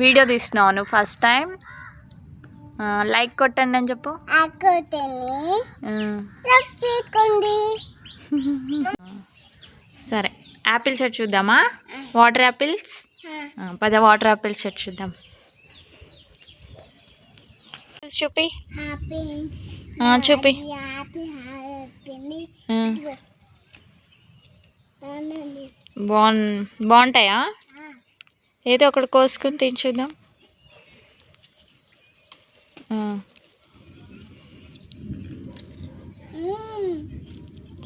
Video తీస్తున్నావు నువ్వు first time like కొట్టండి అని చెప్పు. సరే యాపిల్ చెట్టు చూద్దామా? వాటర్ యాపిల్స్ పద వాటర్ యాపిల్స్ చెట్టు చూద్దాం. చూపి. చూపి. బాగుంటాయా? ఏదో ఒకటి కోసుకుని తిని చూద్దాం ఆ,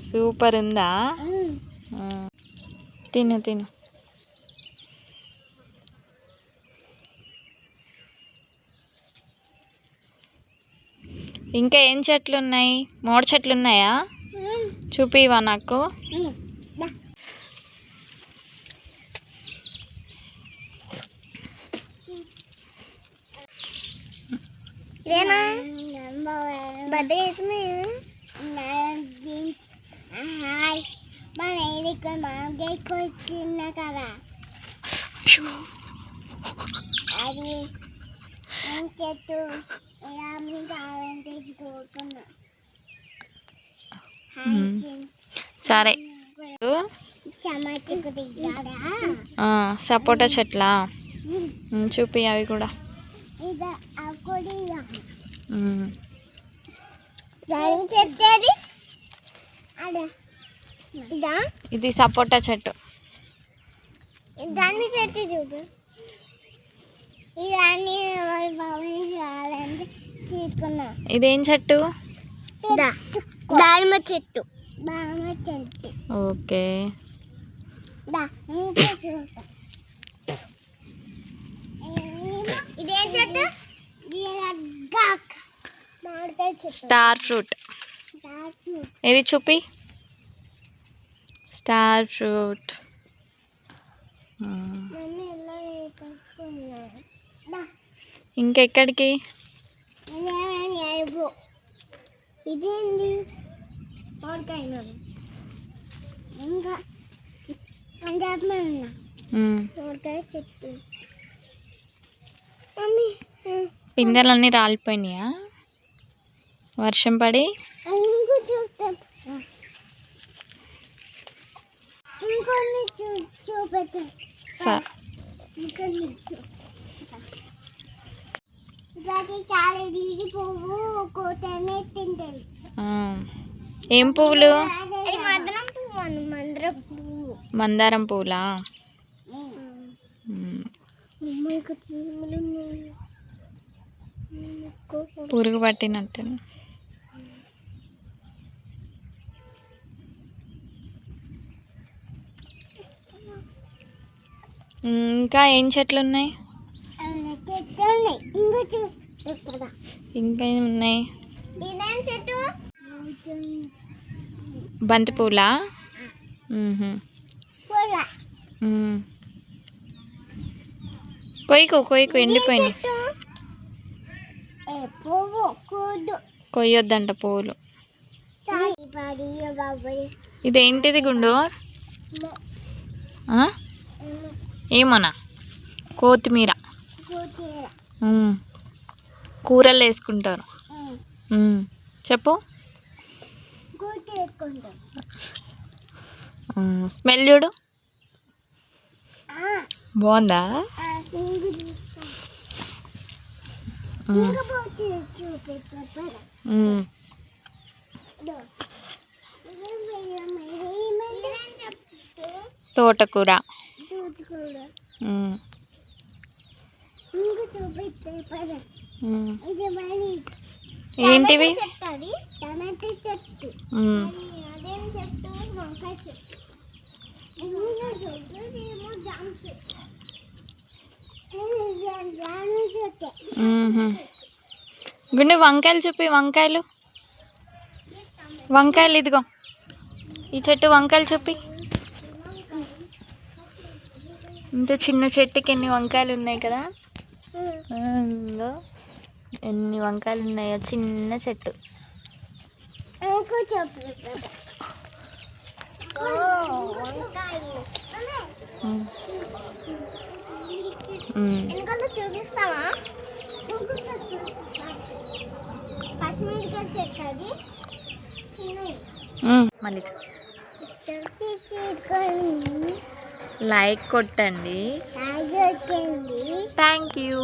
సూపర్ ఉందా? తిను తిను. ఇంకా ఏం చెట్లు ఉన్నాయి? మోడ చెట్లు ఉన్నాయా? చూపివా నాకు? ఇదేనా? బర్త్డే కదా? అది చెట్టు సరే సపోటా చెట్లా? చూపి అవి కూడా. ఇది సపోటా చెట్టు దాని చెట్టు చూడు ఇదేం చెట్టు దానిమ్మ చెట్టు దానిమ్మ చెట్టు ఓకే ఇదేం చెట్టు? Star fruit. ఇది చూపి? Star fruit. ఇంకెక్కడికి? ఇదేంది? ఇంకా అంటే చెట్టు. పిందెలన్నీ రాలిపోయినాయా? వర్షం పడి? ఏం పువ్వులు? మందారం పువ్వులా? పురుగు పట్టినట్టు. ఇంకా ఏం చెట్లు ఉన్నాయి? ఇంకో చూ ఇక్కడ ఇంకా ఏం ఉన్నాయి? ఇదేం చెట్టు బంతి పూలా. కొయ్యకు కొయ్యకు ఎండిపోయినాయి కొయ్యొద్దంట పువ్వులు. ఇదేంటిది గుండు? ఏమోనా? కొత్తిమీర. కూరలు వేసుకుంటారు. చెప్పు. స్మెల్ చూడు. బాగుందా? తోటకూర. ఏంటివి? టమాటా చెట్టు అది టమాటా చెట్టు మ్మ్. మరి అదేం చెట్టు వంకాయ చెట్టు ఇంకా చెట్టు ఇదేమో జామ చెట్టు ఇది జా- జామ చెట్టు మ్మ్హ. గుండె వంకాయలు చూపి వంకాయలు. వంకాయలు ఇదిగో. ఈ చెట్టు వంకాయలు చూపి. ఇంత చిన్న చెట్టుకి ఎన్ని వంకాయలు ఉన్నాయి కదా? ఎన్ని వంకాయలు ఉన్నాయో? చిన్న చెట్టు. వంకాయలు మళ్ళీ లైక్ కొట్టండి. Thank you